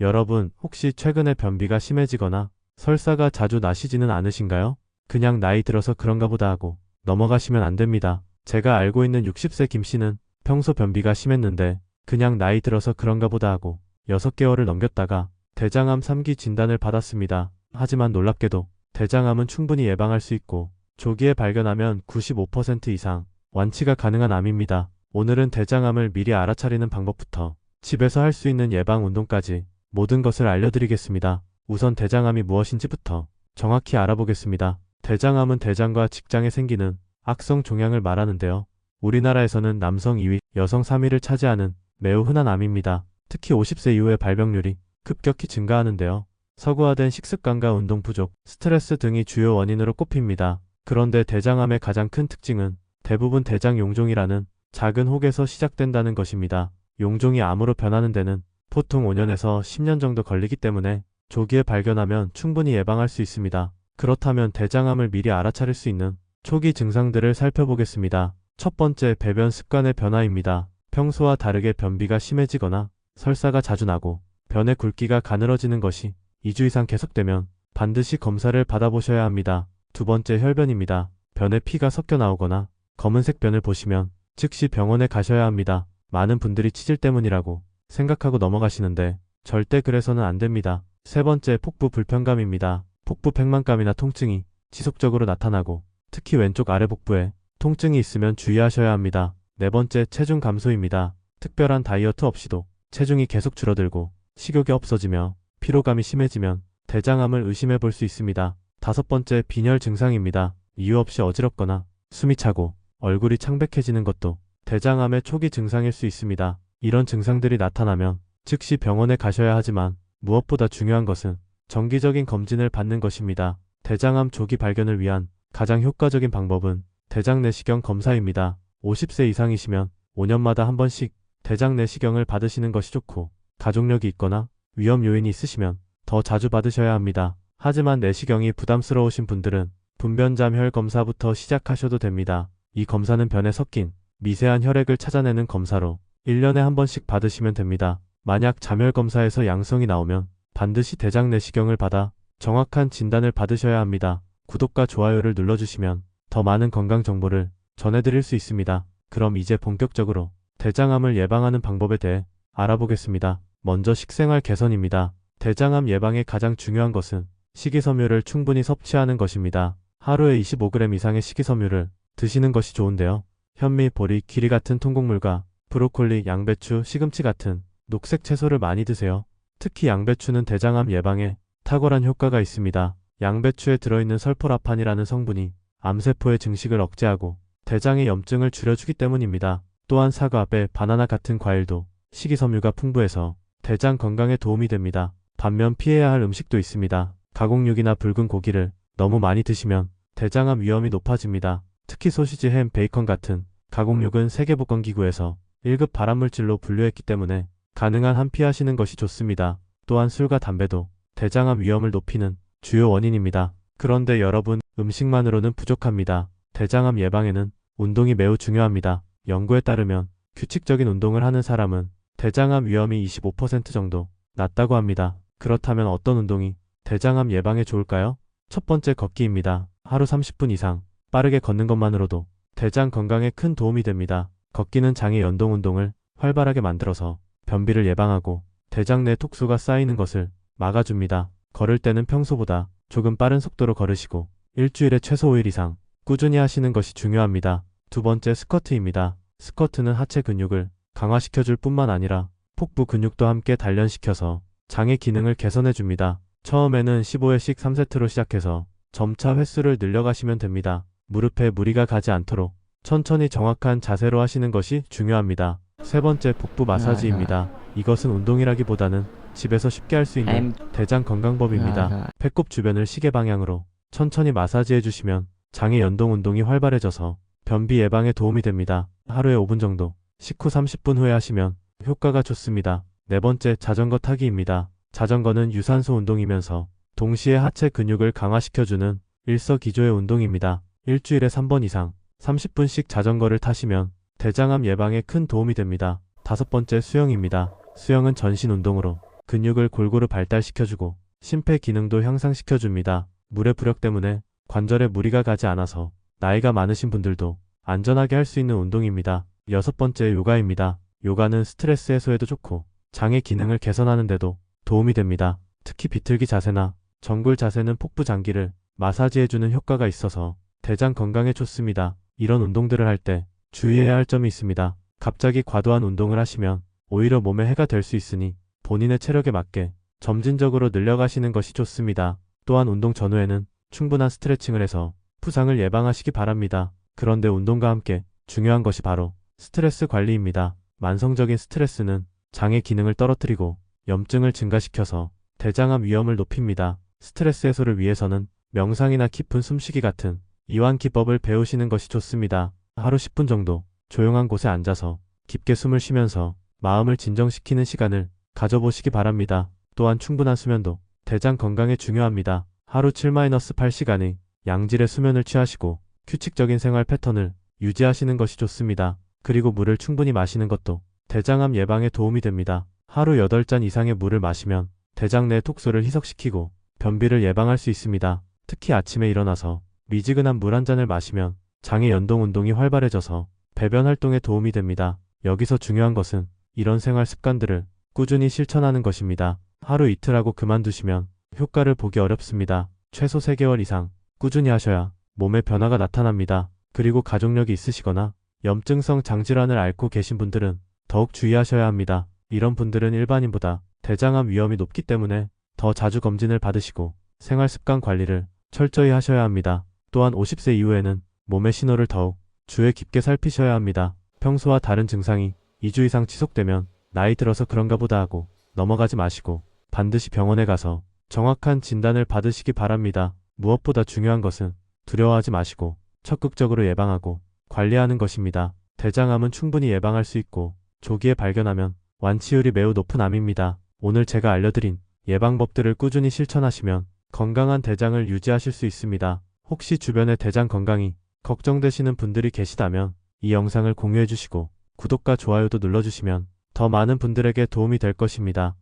여러분, 혹시 최근에 변비가 심해지거나 설사가 자주 나시지는 않으신가요? 그냥 나이 들어서 그런가 보다 하고 넘어가시면 안 됩니다. 제가 알고 있는 60세 김 씨는 평소 변비가 심했는데 그냥 나이 들어서 그런가 보다 하고 6개월을 넘겼다가 대장암 3기 진단을 받았습니다. 하지만 놀랍게도 대장암은 충분히 예방할 수 있고 조기에 발견하면 95% 이상 완치가 가능한 암입니다. 오늘은 대장암을 미리 알아차리는 방법부터 집에서 할 수 있는 예방 운동까지 모든 것을 알려드리겠습니다. 우선 대장암이 무엇인지부터 정확히 알아보겠습니다. 대장암은 대장과 직장에 생기는 악성 종양을 말하는데요. 우리나라에서는 남성 2위, 여성 3위를 차지하는 매우 흔한 암입니다. 특히 50세 이후에 발병률이 급격히 증가하는데요. 서구화된 식습관과 운동 부족, 스트레스 등이 주요 원인으로 꼽힙니다. 그런데 대장암의 가장 큰 특징은 대부분 대장 용종이라는 작은 혹에서 시작된다는 것입니다. 용종이 암으로 변하는 데는 보통 5년에서 10년 정도 걸리기 때문에 조기에 발견하면 충분히 예방할 수 있습니다. 그렇다면 대장암을 미리 알아차릴 수 있는 초기 증상들을 살펴보겠습니다. 첫 번째 배변 습관의 변화입니다. 평소와 다르게 변비가 심해지거나 설사가 자주 나고 변의 굵기가 가늘어지는 것이 2주 이상 계속되면 반드시 검사를 받아보셔야 합니다. 두 번째 혈변입니다. 변에 피가 섞여 나오거나 검은색 변을 보시면 즉시 병원에 가셔야 합니다. 많은 분들이 치질 때문이라고 생각하고 넘어가시는데 절대 그래서는 안 됩니다. 세 번째 폭부 불편감입니다. 폭부 팽만감이나 통증이 지속적으로 나타나고 특히 왼쪽 아래 복부에 통증이 있으면 주의하셔야 합니다. 네 번째 체중 감소입니다. 특별한 다이어트 없이도 체중이 계속 줄어들고 식욕이 없어지며 피로감이 심해지면 대장암을 의심해 볼 수 있습니다. 다섯 번째 빈혈 증상입니다. 이유 없이 어지럽거나 숨이 차고 얼굴이 창백해지는 것도 대장암의 초기 증상일 수 있습니다. 이런 증상들이 나타나면 즉시 병원에 가셔야 하지만 무엇보다 중요한 것은 정기적인 검진을 받는 것입니다. 대장암 조기 발견을 위한 가장 효과적인 방법은 대장 내시경 검사입니다. 50세 이상이시면 5년마다 한 번씩 대장 내시경을 받으시는 것이 좋고 가족력이 있거나 위험 요인이 있으시면 더 자주 받으셔야 합니다. 하지만 내시경이 부담스러우신 분들은 분변잠 혈 검사부터 시작하셔도 됩니다. 이 검사는 변에 섞인 미세한 혈액을 찾아내는 검사로 1년에 한 번씩 받으시면 됩니다. 만약 잠혈 검사에서 양성이 나오면 반드시 대장 내시경을 받아 정확한 진단을 받으셔야 합니다. 구독과 좋아요를 눌러주시면 더 많은 건강 정보를 전해드릴 수 있습니다. 그럼 이제 본격적으로 대장암을 예방하는 방법에 대해 알아보겠습니다. 먼저 식생활 개선입니다. 대장암 예방에 가장 중요한 것은 식이섬유를 충분히 섭취하는 것입니다. 하루에 25g 이상의 식이섬유를 드시는 것이 좋은데요. 현미, 보리, 키리 같은 통곡물과 브로콜리, 양배추, 시금치 같은 녹색 채소를 많이 드세요. 특히 양배추는 대장암 예방에 탁월한 효과가 있습니다. 양배추에 들어있는 설포라판이라는 성분이 암세포의 증식을 억제하고 대장의 염증을 줄여주기 때문입니다. 또한 사과, 배, 바나나 같은 과일도 식이섬유가 풍부해서 대장 건강에 도움이 됩니다. 반면 피해야 할 음식도 있습니다. 가공육이나 붉은 고기를 너무 많이 드시면 대장암 위험이 높아집니다. 특히 소시지, 햄, 베이컨 같은 가공육은 세계보건기구에서 1급 발암물질로 분류했기 때문에 가능한 한 피하시는 것이 좋습니다. 또한 술과 담배도 대장암 위험을 높이는 주요 원인입니다. 그런데 여러분, 음식만으로는 부족합니다. 대장암 예방에는 운동이 매우 중요합니다. 연구에 따르면 규칙적인 운동을 하는 사람은 대장암 위험이 25% 정도 낮다고 합니다. 그렇다면 어떤 운동이 대장암 예방에 좋을까요? 첫 번째 걷기입니다. 하루 30분 이상 빠르게 걷는 것만으로도 대장 건강에 큰 도움이 됩니다. 걷기는 장의 연동 운동을 활발하게 만들어서 변비를 예방하고 대장 내 톡수가 쌓이는 것을 막아줍니다. 걸을 때는 평소보다 조금 빠른 속도로 걸으시고 일주일에 최소 5일 이상 꾸준히 하시는 것이 중요합니다. 두 번째 스쿼트입니다. 스쿼트는 하체 근육을 강화시켜줄 뿐만 아니라 복부 근육도 함께 단련시켜서 장의 기능을 개선해 줍니다. 처음에는 15회씩 3세트로 시작해서 점차 횟수를 늘려가시면 됩니다. 무릎에 무리가 가지 않도록 천천히 정확한 자세로 하시는 것이 중요합니다. 세 번째 복부 마사지입니다. 이것은 운동이라기보다는 집에서 쉽게 할 수 있는 대장 건강법입니다. 배꼽 주변을 시계 방향으로 천천히 마사지해 주시면 장의 연동 운동이 활발해져서 변비 예방에 도움이 됩니다. 하루에 5분 정도 식후 30분 후에 하시면 효과가 좋습니다. 네 번째 자전거 타기입니다. 자전거는 유산소 운동이면서 동시에 하체 근육을 강화시켜주는 일석이조의 운동입니다. 일주일에 3번 이상 30분씩 자전거를 타시면 대장암 예방에 큰 도움이 됩니다. 다섯 번째 수영입니다. 수영은 전신 운동으로 근육을 골고루 발달시켜주고 심폐 기능도 향상시켜줍니다. 물의 부력 때문에 관절에 무리가 가지 않아서 나이가 많으신 분들도 안전하게 할 수 있는 운동입니다. 여섯 번째 요가입니다. 요가는 스트레스 해소에도 좋고 장의 기능을 개선하는 데도 도움이 됩니다. 특히 비틀기 자세나 정굴 자세는 폭부 장기를 마사지해주는 효과가 있어서 대장 건강에 좋습니다. 이런 운동들을 할 때 주의해야 할 점이 있습니다. 갑자기 과도한 운동을 하시면 오히려 몸에 해가 될 수 있으니 본인의 체력에 맞게 점진적으로 늘려가시는 것이 좋습니다. 또한 운동 전후에는 충분한 스트레칭을 해서 부상을 예방하시기 바랍니다. 그런데 운동과 함께 중요한 것이 바로 스트레스 관리입니다. 만성적인 스트레스는 장의 기능을 떨어뜨리고 염증을 증가시켜서 대장암 위험을 높입니다. 스트레스 해소를 위해서는 명상이나 깊은 숨쉬기 같은 이완 기법을 배우시는 것이 좋습니다. 하루 10분 정도 조용한 곳에 앉아서 깊게 숨을 쉬면서 마음을 진정시키는 시간을 가져보시기 바랍니다. 또한 충분한 수면도 대장 건강에 중요합니다. 하루 7-8시간의 양질의 수면을 취하시고 규칙적인 생활 패턴을 유지하시는 것이 좋습니다. 그리고 물을 충분히 마시는 것도 대장암 예방에 도움이 됩니다. 하루 8잔 이상의 물을 마시면 대장 내 톡소를 희석시키고 변비를 예방할 수 있습니다. 특히 아침에 일어나서 미지근한 물 한 잔을 마시면 장의 연동 운동이 활발해져서 배변 활동에 도움이 됩니다. 여기서 중요한 것은 이런 생활 습관들을 꾸준히 실천하는 것입니다. 하루 이틀하고 그만두시면 효과를 보기 어렵습니다. 최소 3개월 이상 꾸준히 하셔야 몸에 변화가 나타납니다. 그리고 가족력이 있으시거나 염증성 장질환을 앓고 계신 분들은 더욱 주의하셔야 합니다. 이런 분들은 일반인보다 대장암 위험이 높기 때문에 더 자주 검진을 받으시고 생활 습관 관리를 철저히 하셔야 합니다. 또한 50세 이후에는 몸의 신호를 더욱 주의 깊게 살피셔야 합니다. 평소와 다른 증상이 2주 이상 지속되면 나이 들어서 그런가 보다 하고 넘어가지 마시고 반드시 병원에 가서 정확한 진단을 받으시기 바랍니다. 무엇보다 중요한 것은 두려워하지 마시고 적극적으로 예방하고 관리하는 것입니다. 대장암은 충분히 예방할 수 있고 조기에 발견하면 완치율이 매우 높은 암입니다. 오늘 제가 알려드린 예방법들을 꾸준히 실천하시면 건강한 대장을 유지하실 수 있습니다. 혹시 주변에 대장 건강이 걱정되시는 분들이 계시다면 이 영상을 공유해 주시고 구독과 좋아요도 눌러주시면 더 많은 분들에게 도움이 될 것입니다.